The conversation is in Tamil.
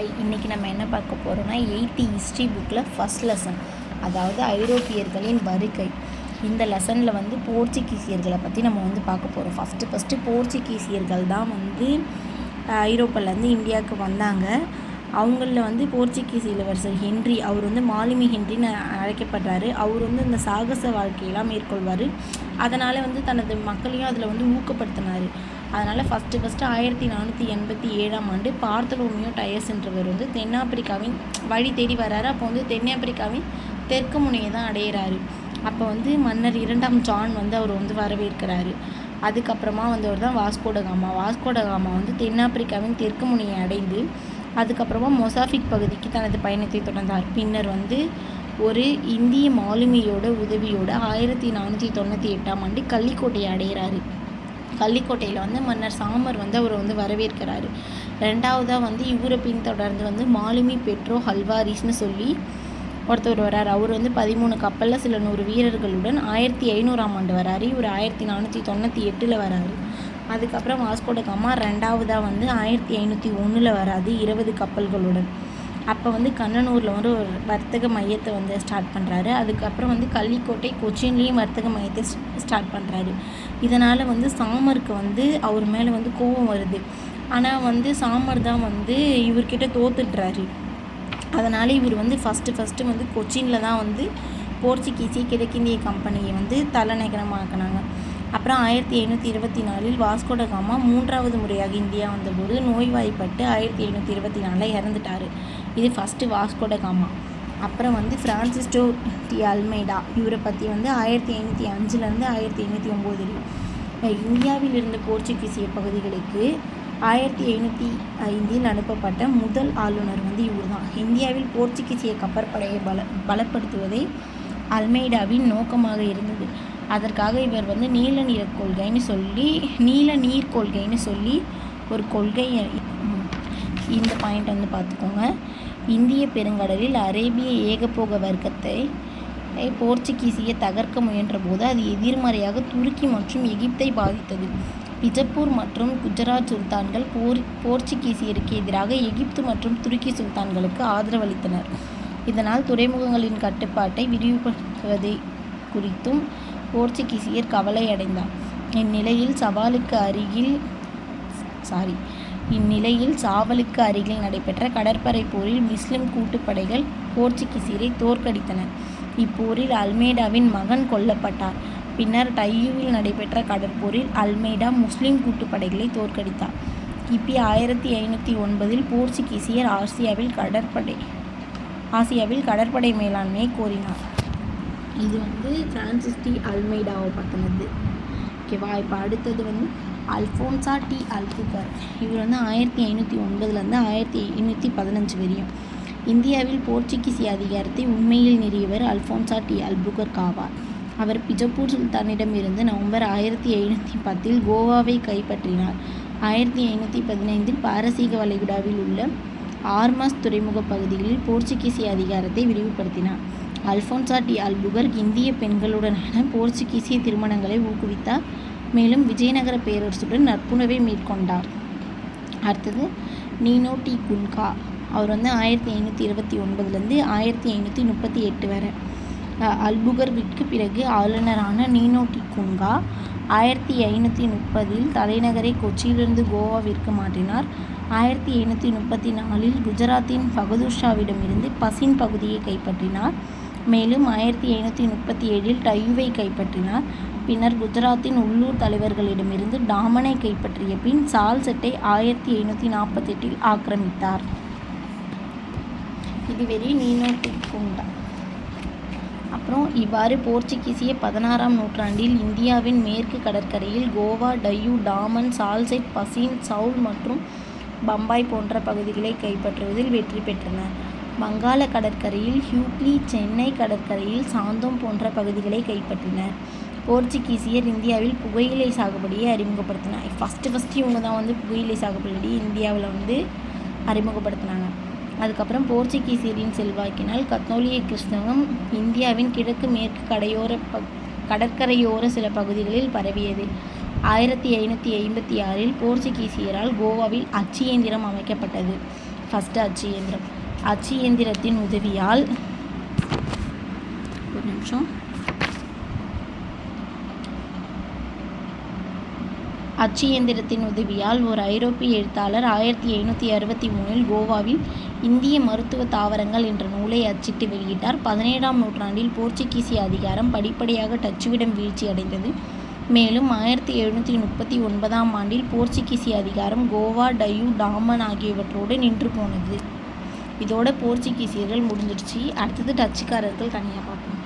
ஹாய் இன்றைக்கி நம்ம என்ன பார்க்க போகிறோம்னா எயித்து ஹிஸ்ட்ரி புக்கில் ஃபஸ்ட் லெசன் அதாவது ஐரோப்பியர்களின் வருகை. இந்த லெசனில் வந்து போர்ச்சுகீசியர்களை பற்றி நம்ம வந்து பார்க்க போகிறோம் ஃபஸ்ட்டு ஃபஸ்ட்டு போர்ச்சுகீசியர்கள் தான் வந்து அஹ், ஐரோப்பாலேருந்து இந்தியாவுக்கு வந்தாங்க. அவங்களில் வந்து போர்ச்சுகீஸ் இளவரசர் ஹென்றி அவர் வந்து மாலுமி ஹென்றின்னு அழைக்கப்படுறாரு. அவர் வந்து இந்த சாகச வாழ்க்கையெல்லாம் மேற்கொள்வார். அதனால் வந்து தனது மக்களையும் அதில் வந்து ஊக்கப்படுத்தினார். அதனால் ஃபஸ்ட்டு ஃபஸ்ட்டு ஆயிரத்தி நானூற்றி எண்பத்தி ஏழாம் ஆண்டு பார்த்தலோமியோ டயஸ் என்றவர் வந்து தென்னாப்பிரிக்காவின் வழி தேடி வர்றாரு. அப்போ வந்து தென்னாப்பிரிக்காவின் தெற்கு முனையை தான் அடையிறாரு. அப்போ வந்து மன்னர் இரண்டாம் ஜான் வந்து அவர் வந்து வரவேற்கிறாரு. அதுக்கப்புறமா வந்து அவர் தான் வாஸ்கோடகாமா வாஸ்கோடகாமா வந்து தென்னாப்பிரிக்காவின் தெற்கு முனையை அடைந்து அதுக்கப்புறமா மொசாஃபிக் பகுதிக்கு தனது பயணத்தை தொடர்ந்தார். பின்னர் வந்து ஒரு இந்திய மாலுமியோட உதவியோட ஆயிரத்தி நானூற்றி தொண்ணூற்றி எட்டாம் ஆண்டு கள்ளிக்கோட்டையை அடைகிறாரு கள்ளிக்கோட்டையில் வந்து மன்னர் சாமர் வந்து அவரை வந்து வரவேற்கிறாரு. ரெண்டாவதாக வந்து இவரை பின்தொடர்ந்து வந்து மாலுமி பெட்ரோ ஹல்வாரிஸ்னு சொல்லி ஒருத்தர் வரார் அவர் வந்து பதிமூணு கப்பலில் சில நூறு வீரர்களுடன் ஆயிரத்தி ஐநூறாம் ஆண்டு வராரு. இவர் ஆயிரத்தி நானூற்றி தொண்ணூற்றி எட்டில் வராரு. அதுக்கப்புறம் வாஸ்கோட கம்மா ரெண்டாவதாக வந்து ஆயிரத்தி ஐநூற்றி ஒன்றில் வராது. இருபது கப்பல்களுடன். அப்போ வந்து கண்ணனூரில் வந்து ஒரு வர்த்தக மையத்தை வந்து ஸ்டார்ட் பண்ணுறாரு அதுக்கப்புறம் வந்து கள்ளிக்கோட்டை கொச்சின்லேயும் வர்த்தக மையத்தை ஸ்டார்ட் பண்ணுறாரு இதனால் வந்து சாமருக்கு வந்து அவர் மேலே வந்து கோபம் வருது. ஆனால் வந்து சாமர் தான் வந்து இவர்கிட்ட தோத்துடுறாரு. அதனால் இவர் வந்து ஃபஸ்ட்டு ஃபஸ்ட்டு வந்து கொச்சினில் தான் வந்து போர்ச்சுகீசிய கிழக்கிந்திய கம்பெனியை வந்து தலைநகரமாக்கினாங்க. அப்புறம் ஆயிரத்தி எழுநூற்றி இருபத்தி நாலில் வாஸ்கோடகாமா மூன்றாவது முறையாக இந்தியா வந்தபோது நோய்வாய்ப்பட்டு ஆயிரத்தி எழுநூற்றி இருபத்தி நாலில் இறந்துட்டார். இது ஃபஸ்ட்டு வாஸ்கோடகாமா அப்புறம் வந்து ஃப்ரான்சிஸ்டோ டி அல்மைடா இவரை பற்றி வந்து ஆயிரத்தி ஐநூற்றி அஞ்சுலேருந்து ஆயிரத்தி எண்ணூற்றி ஒம்போதில் இந்தியாவில் இருந்த போர்ச்சுகீசிய பகுதிகளுக்கு ஆயிரத்தி எழுநூற்றி ஐந்தில் அனுப்பப்பட்ட முதல் ஆளுநர் வந்து இவர் தான் இந்தியாவில் போர்ச்சுகீசிய கப்பற்படையை பல பலப்படுத்துவதே அல்மைடாவின் நோக்கமாக இருந்தது. அதற்காக இவர் வந்து நீல நிற கொள்கைன்னு சொல்லி நீல நீர் கொள்கைன்னு சொல்லி ஒரு கொள்கை இந்த பாயிண்ட் வந்து பார்த்துக்கோங்க. இந்திய பெருங்கடலில் அரேபிய ஏகபோக வர்க்கத்தை போர்ச்சுகீசியை போர்ச்சுகீசிய தகர்க்க முயன்றபோது அது எதிர்மறையாக துருக்கி மற்றும் எகிப்தை பாதித்தது. பிஜப்பூர் மற்றும் குஜராத் சுல்தான்கள் போர் போர்ச்சுகீசியருக்கு எதிராக எகிப்து மற்றும் துருக்கி சுல்தான்களுக்கு ஆதரவளித்தனர் இதனால் துறைமுகங்களின் கட்டுப்பாட்டை விரிவுபடுத்துவதை குறித்தும் போர்ச்சுகீசியர் கவலையடைந்தார். இந்நிலையில் சவாலுக்கு அருகில் சாரி இந்நிலையில் சாவலுக்கு அருகில் நடைபெற்ற கடற்படை போரில் முஸ்லிம் கூட்டுப்படைகள் போர்ச்சுகீசியரை தோற்கடித்தன. இப்போரில் அல்மேடாவின் மகன் கொல்லப்பட்டார். பின்னர் டையூவில் நடைபெற்ற கடற்போரில் அல்மேடா முஸ்லிம் கூட்டுப்படைகளை தோற்கடித்தார். கிபி ஆயிரத்தி ஐநூற்றி ஒன்பதில் போர்ச்சுகீசியர் ஆசியாவில் கடற்படை ஆசியாவில் கடற்படை மேலாண்மையை கோரினார். இது வந்து ஃப்ரான்சிஸ் டி அல்மைடாவை பற்றினது. ஓகேவா இப்போ அடுத்தது வந்து அல்ஃபோன்சா டி அல்புகர் இவர் வந்து ஆயிரத்தி ஐநூற்றி ஒன்பதுலேருந்து ஆயிரத்தி எண்ணூற்றி பதினஞ்சு வரையும் இந்தியாவில் போர்ச்சுகீசிய அதிகாரத்தை உண்மையில் நிறியவர் அல்ஃபோன்சா டி அல்புகர் ஆவார். அவர் பிஜப்பூர் சுல்தானிடமிருந்து நவம்பர் ஆயிரத்தி எழுநூற்றி பத்தில் கோவாவை கைப்பற்றினார். ஆயிரத்தி ஐநூற்றி பதினைந்தில் பாரசீக வளைகுடாவில் உள்ள ஆர்மாஸ் துறைமுக பகுதிகளில் போர்ச்சுகீசிய அதிகாரத்தை விரிவுபடுத்தினார். அல்ஃபோன்சா டி அல்புகர் இந்திய பெண்களுடனான போர்ச்சுகீசிய திருமணங்களை ஊக்குவித்தார். மேலும் விஜயநகர பேரரசுடன் நட்புணர்வை மேற்கொண்டார். அடுத்தது நீனோ டி குன்கா. அவர் வந்து ஆயிரத்தி ஐநூற்றி இருபத்தி ஒன்பதுலேருந்து ஆயிரத்தி ஐநூற்றி முப்பத்தி எட்டு வரை. அஹ், அல்புகர்விற்கு பிறகு ஆளுநரான நீனோ டி குன்கா ஆயிரத்தி ஐநூற்றி முப்பதில் தலைநகரை கொச்சியிலிருந்து கோவாவிற்கு மாற்றினார். ஆயிரத்தி ஐநூற்றி முப்பத்தி நாலில் குஜராத்தின் பகதூர்ஷாவிடமிருந்து பசின் பகுதியை கைப்பற்றினார். மேலும் ஆயிரத்தி ஐநூற்றி முப்பத்தி ஏழில் டையூவை கைப்பற்றினார். பின்னர் குஜராத்தின் உள்ளூர் தலைவர்களிடமிருந்து டாமனை கைப்பற்றிய பின் சால்செட்டை ஆயிரத்தி ஐநூற்றி நாற்பத்தெட்டில் ஆக்கிரமித்தார். இதுவரை நீனோட்டி குண்டா அப்புறம் இவ்வாறு போர்ச்சுகீசிய பதினாறாம் நூற்றாண்டில் இந்தியாவின் மேற்கு கடற்கரையில் கோவா டையூ டாமன் சால்செட் பசின் சவுல் மற்றும் பம்பாய் போன்ற பகுதிகளை கைப்பற்றுவதில் வெற்றி பெற்றனர். வங்காள கடற்கரையில் ஹியூக்ளி சென்னை கடற்கரையில் சாந்தோம் போன்ற பகுதிகளை கைப்பற்றினர். போர்ச்சுகீசியர் இந்தியாவில் புகையிலை சாகுபடியை அறிமுகப்படுத்தினார். ஃபஸ்ட்டு ஃபஸ்ட்டு இவங்க தான் வந்து புகையிலை சாகுபடி இந்தியாவில் வந்து அறிமுகப்படுத்தினாங்க. அதுக்கப்புறம் போர்ச்சுகீசியரின் செல்வாக்கினால் கத்தோலிய கிறிஸ்தவம் இந்தியாவின் கிழக்கு மேற்கு கடையோர ப கடற்கரையோர சில பகுதிகளில் பரவியது. ஆயிரத்தி ஐநூற்றி ஐம்பத்தி ஆறில் போர்ச்சுகீசியரால் கோவாவில் அச்சு இயந்திரம் அமைக்கப்பட்டது. ஃபஸ்ட்டு அச்சு இயந்திரம். அச்சு இயந்திரத்தின் உதவியால். ஒரு நிமிஷம். அச்சு இயந்திரத்தின் உதவியால் ஒரு ஐரோப்பிய எழுத்தாளர் ஆயிரத்தி எழுநூற்றி அறுபத்தி மூணில் கோவாவில் இந்திய மருத்துவ தாவரங்கள் என்ற நூலை அச்சிட்டு வெளியிட்டார். பதினேழாம் நூற்றாண்டில் போர்ச்சுகீசிய அதிகாரம் படிப்படியாக டச்சுவிடம் வீழ்ச்சி அடைந்தது. மேலும் ஆயிரத்தி எழுநூற்றி முப்பத்தி ஒன்பதாம் ஆண்டில் போர்ச்சுகீசிய அதிகாரம் கோவா டயூ டாமன் ஆகியவற்றோடு நின்று போனது. இதோட போர்ச்சுகீசியர்கள் முடிஞ்சிடுச்சு. அடுத்தது டச்சுக்காரர்கள் தனியாக பார்ப்போம்.